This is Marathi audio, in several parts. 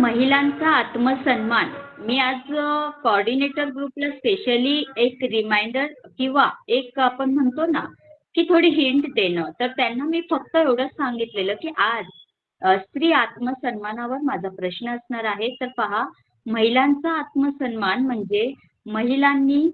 महिलांचा आत्मसन्मान. मी आज कॉर्डिनेटर ग्रुपला स्पेशली एक रिमाइंडर किंवा एक आपण म्हणतो ना की थोडी हिंट देणं. तर त्यांना मी फक्त एवढंच सांगितलेलं की आज स्त्री आत्मसन्मानावर माझा प्रश्न असणार आहे. तर पहा महिलांचा आत्मसन्मान म्हणजे महिलांनी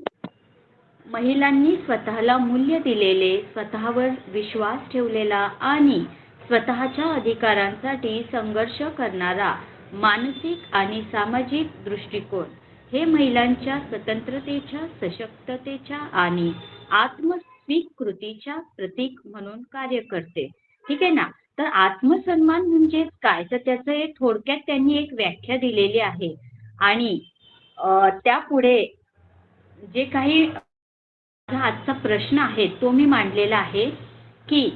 महिलांनी स्वतःला मूल्य दिलेले स्वतःवर विश्वास ठेवलेला आणि स्वतःच्या अधिकारांसाठी संघर्ष करणारा मानसिक आणि सामाजिक दृष्टिकोन हे महिलांच्या स्वतंत्रतेच्या सशक्ततेच्या आणि आत्मस्वीकृतीच्या प्रतीक म्हणून कार्य करते. ठीक आहे ना? तर आत्मसन्मान म्हणजे काय? तर त्याचं एक थोडक्यात त्यांनी एक व्याख्या दिलेली आहे. आणि त्यापुढे जे काही आजचा प्रश्न आहे तो मी मांडलेला आहे की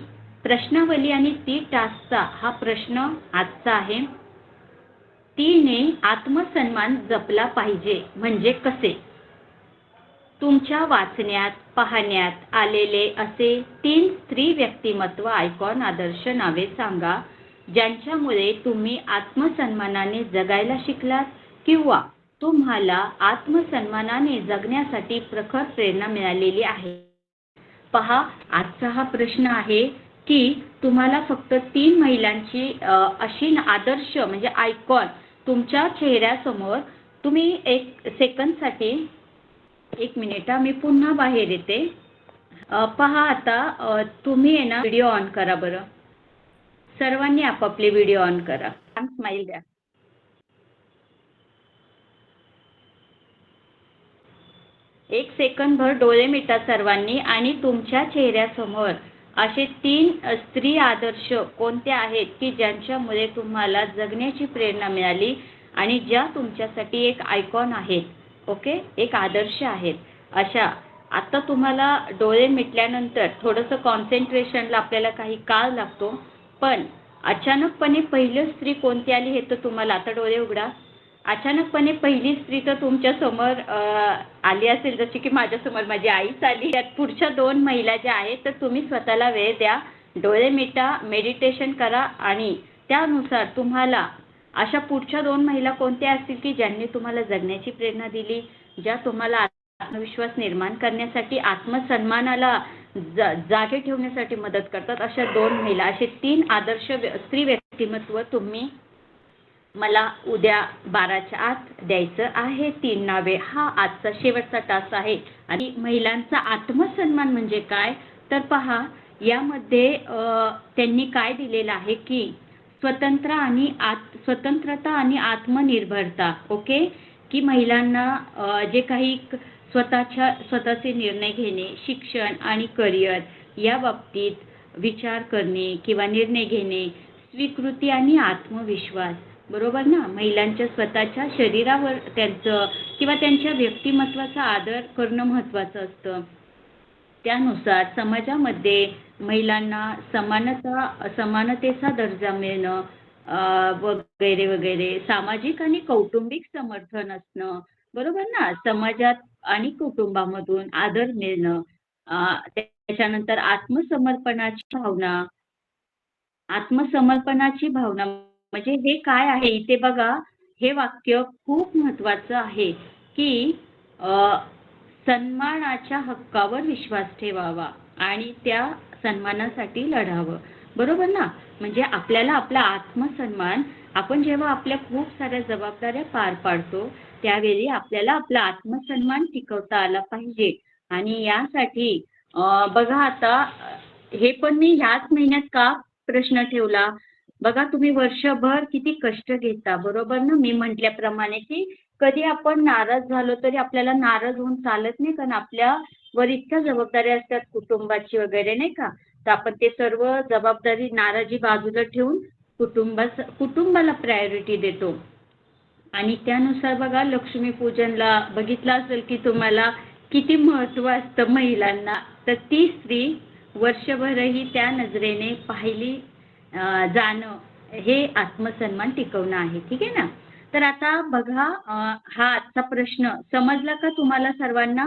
प्रश्नावली आणि ती टास्कचा हा प्रश्न आजचा आहे. तिने आत्मसन्मान जपला पाहिजे. म्हणजे कसे? तुमच्या वाचण्यात पाहण्यात आलेले असे तीन स्त्री व्यक्तिमत्व आयकॉन आदर्श नावे सांगा ज्यांच्यामुळे तुम्ही आत्मसन्मानाने जगायला शिकलात किंवा तुम्हाला आत्मसन्मानाने जगण्यासाठी प्रखर प्रेरणा मिळालेली आहे. पहा आजचा हा प्रश्न आहे की तुम्हाला फक्त तीन महिलांची अशी आदर्श म्हणजे आयकॉन तुमच्या चेहऱ्यासमोर तुम्ही एक सेकंदसाठी एक मिनिट मी पुन्हा बाहेर येते. पहा आता तुम्ही आहे ना व्हिडिओ ऑन करा बरं. सर्वांनी आपापले व्हिडिओ ऑन करा. स्माईल द्या. एक सेकंद भर डोळे मिटा सर्वांनी आणि तुमच्या चेहऱ्यासमोर असे तीन स्त्री आदर्श कोणते आहेत की ज्यांच्यामुळे तुम्हाला जगण्याची प्रेरणा मिळाली आणि ज्या तुमच्यासाठी एक आयकॉन आहेत ओके एक आदर्श आहेत. अशा आता तुम्हाला डोळे मिटल्यानंतर थोडंसं कॉन्सन्ट्रेशनला आपल्याला काही काळ लागतो पण अचानकपणे पहिलं स्त्री कोणती आली हे तर तुम्हाला आता डोळे उघडा. अचानकपणे पहिली स्त्री तर तुमच्यासमोर आली असेल जशी की माझ्यासमोर माझी आईच आली. त्यात पुढच्या दोन महिला ज्या आहेत तर तुम्ही स्वतःला वेळ द्या. डोळे मिटा मेडिटेशन करा आणि त्यानुसार तुम्हाला अशा पुढच्या दोन महिला कोणत्या असतील की ज्यांनी तुम्हाला जगण्याची प्रेरणा दिली ज्या तुम्हाला आत्मविश्वास निर्माण करण्यासाठी आत्मसन्मानाला जा जागे ठेवण्यासाठी मदत करतात. अशा दोन महिला असे तीन आदर्श व्य- स्त्री व्यक्तिमत्व तुम्ही मला उद्या बाराच्या आत द्यायचं आहे. तीन नावे. हा आजचा शेवटचा तास आहे. आणि महिलांचा आत्मसन्मान म्हणजे काय? तर पहा यामध्ये त्यांनी काय दिलेलं आहे की स्वतंत्र आणि आत स्वतंत्रता आणि आत्मनिर्भरता ओके? की महिलांना जे काही स्वतःच्या स्वतःचे निर्णय घेणे शिक्षण आणि करिअर या बाबतीत विचार करणे किंवा निर्णय घेणे स्वीकृती आणि आत्मविश्वास बरोबर ना? महिलांच्या स्वतःच्या शरीरावर त्यांचं किंवा त्यांच्या व्यक्तिमत्वाचा आदर करणं महत्त्वाचं असतं. त्यानुसार समाजामध्ये महिलांना समानता समानतेचा दर्जा मिळणं वगैरे वगैरे सामाजिक आणि कौटुंबिक समर्थन असणं बरोबर ना? समाजात आणि कुटुंबामधून आदर मिळणं त्याच्यानंतर आत्मसमर्पणाची भावना आत्मसमर्पणाची भावना म्हणजे हे काय आहे? इथे बघा हे वाक्य खूप महत्वाचं आहे की सन्मानाच्या हक्कावर विश्वास ठेवावा आणि त्या सन्मानासाठी लढावं. बरोबर ना? म्हणजे आपल्याला आपला आत्मसन्मान आपण जेव्हा आपल्या खूप साऱ्या जबाबदाऱ्या पार पाडतो त्यावेळी आपल्याला आपला आत्मसन्मान टिकवता आला पाहिजे. आणि यासाठी बघा आता हे पण मी ह्याच महिन्यात का प्रश्न ठेवला? बघा तुम्ही वर्षभर किती कष्ट घेता बरोबर ना? मी म्हटल्याप्रमाणे की कधी आपण नाराज झालो तरी आपल्याला नाराज होऊन चालत नाही कारण आपल्यावर इतक्या जबाबदाऱ्या असतात कुटुंबाची वगैरे नाही का? तर आपण ते सर्व जबाबदारी नाराजी बाजूला ठेवून कुटुंबा कुटुंबाला प्रायोरिटी देतो. आणि त्यानुसार बघा लक्ष्मी पूजनला बघितलं असेल की तुम्हाला किती महत्त्व असतं महिलांना तर ती स्त्री वर्षभरही त्या नजरेने पाहिली जाणं हे आत्मसन्मान टिकवणं आहे. ठीक आहे ना? तर आता बघा हा आजचा प्रश्न समजला का तुम्हाला सर्वांना?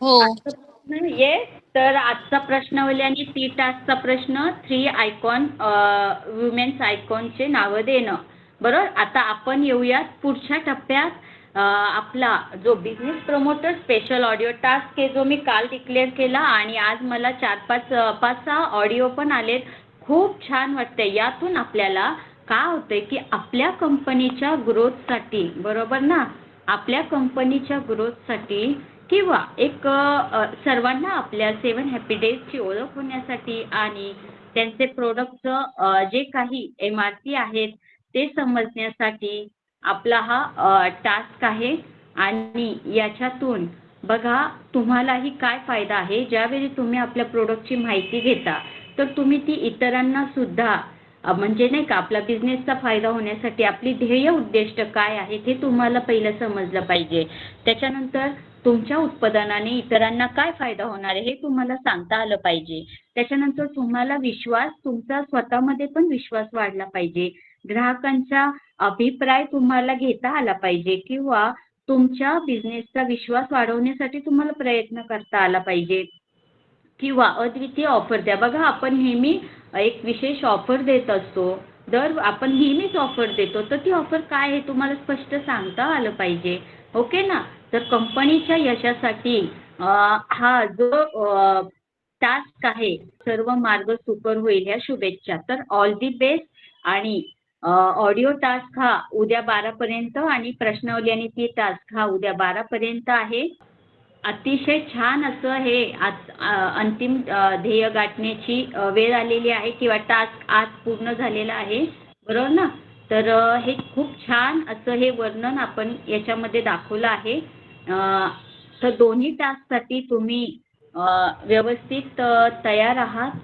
हो. प्रश्न येस. तर आजचा प्रश्नावली आणि ती टास्कचा प्रश्न थ्री आयकॉन वुमेन्स आयकॉनचे नावं देणं. बरोबर? आता आपण येऊयात पुढच्या टप्प्यात. आपला जो business promoter special audio task आहे जो मी काल डिक्लेअर केला आणि आज मला चार पाच पाच सहा ऑडिओ पण आलेत खूप छान वाटतंय. यातून आपल्याला काय होतंय की आपल्या कंपनीच्या ग्रोथसाठी बरोबर ना? आपल्या कंपनीच्या ग्रोथसाठी किंवा एक सर्वांना आपल्या सेवन हॅपी डेजची ओळख होण्यासाठी आणि त्यांचे प्रोडक्टचं जे काही एम आर पी आहेत ते समजण्यासाठी आपला हा टास्क आहे आणि याच्यातून बघा तुम्हालाही काय फायदा आहे. ज्यावेळी तुम्ही आपल्या प्रोडक्टची माहिती घेता तर तुम्ही ती इतरांना सुद्धा म्हणजे नाही का आपला बिझनेसचा फायदा होण्यासाठी आपली ध्येय उद्दिष्ट काय आहे हे तुम्हाला पहिलं समजलं पाहिजे. त्याच्यानंतर तुमच्या उत्पादनाने इतरांना काय फायदा होणार आहे हे तुम्हाला सांगता आलं पाहिजे. त्याच्यानंतर तुम्हाला विश्वास तुमचा स्वतःमध्ये पण विश्वास वाढला पाहिजे. ग्राहकांचा अभिप्राय तुम्हाला घेता आला पाहिजे किंवा तुमच्या बिझनेसचा विश्वास वाढवण्यासाठी तुम्हाला प्रयत्न करता आला पाहिजे किंवा अद्वितीय ऑफर द्या. बघा आपण नेहमी एक विशेष ऑफर देत असतो. दर आपण नेहमीच ऑफर देतो तर ती ऑफर काय आहे तुम्हाला स्पष्ट सांगता आलं पाहिजे. ओके ना? तर कंपनीच्या यशासाठी हा जो टास्क आहे सर्व मार्ग सुकर होईल ह्या शुभेच्छा. तर ऑल दी बेस्ट आणि ऑडिओ टास्क हा उद्या बारापर्यंत आणि प्रश्नावली आणि ती टास्क हा उद्या बारापर्यंत आहे. अतिशय छान असं हे आज अंतिम ध्येय गाठण्याची वेळ आलेली आहे किंवा टास्क आज पूर्ण झालेला आहे. बरोबर ना? तर हे खूप छान असं हे वर्णन आपण याच्यामध्ये दाखवलं आहे. तर दोन्ही टास्कसाठी तुम्ही व्यवस्थित तयार आहात.